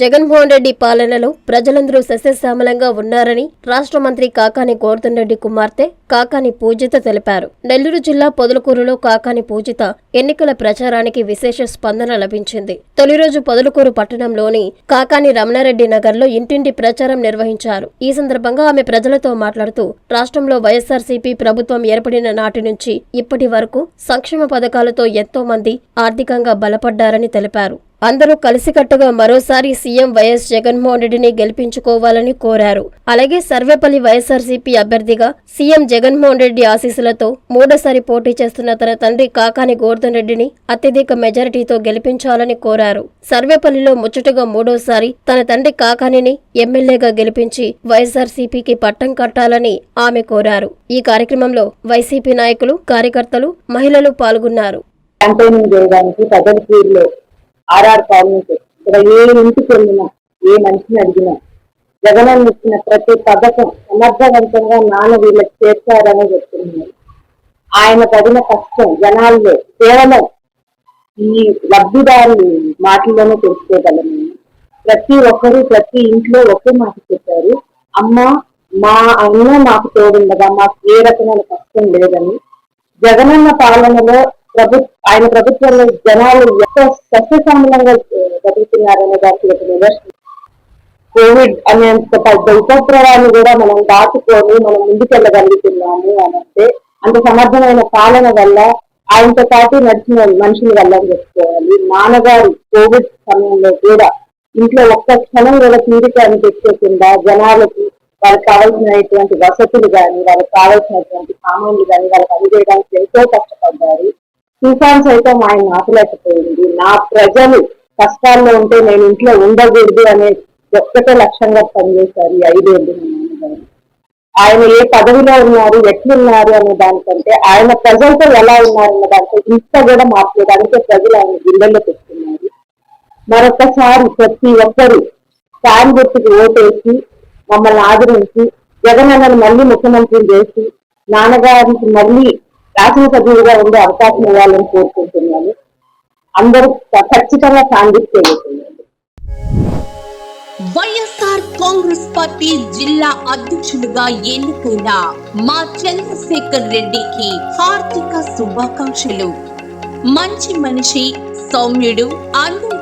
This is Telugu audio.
జగన్మోహన్ రెడ్డి పాలనలో ప్రజలందరూ సస్యశ్యామలంగా ఉన్నారని రాష్ట్ర మంత్రి కాకాని గోవర్ధన్ రెడ్డి కుమార్తె కాకాని పూజిత తెలిపారు. నెల్లూరు జిల్లా పొదలకూరులో కాకాని పూజిత ఎన్నికల ప్రచారానికి విశేష స్పందన లభించింది. తొలి రోజు పొదలకూరు పట్టణంలోని కాకాని రమణారెడ్డి నగర్లో ఇంటింటి ప్రచారం నిర్వహించారు. ఈ సందర్భంగా ఆమె ప్రజలతో మాట్లాడుతూ రాష్ట్రంలో వైఎస్ఆర్సీపీ ప్రభుత్వం ఏర్పడిన నాటి నుంచి ఇప్పటి వరకు సంక్షేమ పథకాలతో ఎంతో మంది ఆర్థికంగా బలపడ్డారని తెలిపారు. అందరూ కలిసికట్టుగా మరోసారి సీఎం వైఎస్ జగన్మోహన్ రెడ్డిని గెలిపించుకోవాలని కోరారు. అలాగే సర్వేపల్లి వైఎస్ఆర్సీపీ అభ్యర్థిగా సీఎం జగన్మోహన్ రెడ్డి ఆశీస్సులతో మూడోసారి పోటీ చేస్తున్న తన తండ్రి కాకాని గోర్ధన్ రెడ్డిని అత్యధిక మెజారిటీతో గెలిపించాలని కోరారు. సర్వేపల్లిలో ముచ్చటగా మూడోసారి తన తండ్రి కాకానిని ఎమ్మెల్యేగా గెలిపించి వైఎస్ఆర్సీపీకి పట్టం కట్టాలని ఆమె కోరారు. ఈ కార్యక్రమంలో వైసీపీ నాయకులు కార్యకర్తలు మహిళలు పాల్గొన్నారు. క్యాంపెయినింగ్ చేయడానికి ఆర్ఆర్ కాలనీస్ ఇక్కడ ఏ ఇంటికి వెళ్ళినా ఏ మనిషిని అడిగినా జగనన్న ఇచ్చిన ప్రతి పథకం సమర్థవంతంగా నాన్న వీళ్ళకి చేస్తారని చెప్తున్నారు. ఆయన పడిన కష్టం జనాల్లో కేవలం ఈ లబ్ధిదారు మాటల్లోనే తెలుసుకోగలము. ప్రతి ఒక్కరు ప్రతి ఇంట్లో ఒకే మాట చెప్పారు. అమ్మ మా అన్న మాకు తోడుండగా మాకు ఏ రకమైన కష్టం లేదని. జగనన్న పాలనలో ప్రభుత్వ ఆయన ప్రభుత్వంలో జనాలు ఎంత సస్యశ్యామలంగా బతుకుతున్నారనే దానికి ఒక నిదర్శనం. కోవిడ్ అనేంత పెద్ద ఉపద్రవాన్ని కూడా మనం దాటుకొని మనం ముందుకెళ్ళగలుగుతున్నాము అని అంటే అంత సమర్థమైన పాలన వల్ల ఆయనతో పాటు నడిచిన మనుషుల వల్ల చెప్పుకోవాలి. నాన్నగారు కోవిడ్ సమయంలో కూడా ఇంట్లో ఒక్క క్షణం కూడా తీరిక అనిపించకుండా జనాలకి వాళ్ళకి కావాల్సినటువంటి వసతులు కానీ వాళ్ళకి కావాల్సినటువంటి సామాన్లు కానీ వాళ్ళకి అందజేయడానికి ఎంతో కష్టపడ్డారు. తుఫాన్ సైతం ఆయన ఆపలేకపోయింది. నా ప్రజలు కష్టాల్లో ఉంటే నేను ఇంట్లో ఉండకూడదు అనే ఒక్కటే లక్ష్యంగా పనిచేశారు ఈ ఐదేళ్ళు ఆయన ఏ పదవిలో ఉన్నారు ఎట్లున్నారు అనే దానికంటే ఆయన ప్రజలతో ఎలా ఉన్నారు అన్న దానితో ఇంత కూడా మార్చలేదు అందుకే ప్రజలు ఆయన గుండెల్లో పెట్టుకున్నారు. మరొకసారి ప్రతి ఒక్కరు ఫ్యాన్ గుర్తుకు ఓటేసి మమ్మల్ని ఆదరించి జగనన్నను మళ్ళీ ముఖ్యమంత్రిని చేసి నాన్నగారికి మళ్ళీ శాసనసభ్యులుగా ఉండే అవకాశం ఇవ్వాలని కోరుకుంటున్నాను. అందరూ ఖచ్చితంగా సాధించేయగలుగుతున్నారు వైఎస్ఆర్ కాంగ్రెస్ పార్టీ జిల్లా అధ్యక్షుడిగా ఎన్నుకున్న మా చంద్రశేఖర్ రెడ్డికి హార్దిక శుభాకాంక్షలు. మంచి మనిషి సౌమ్యుడు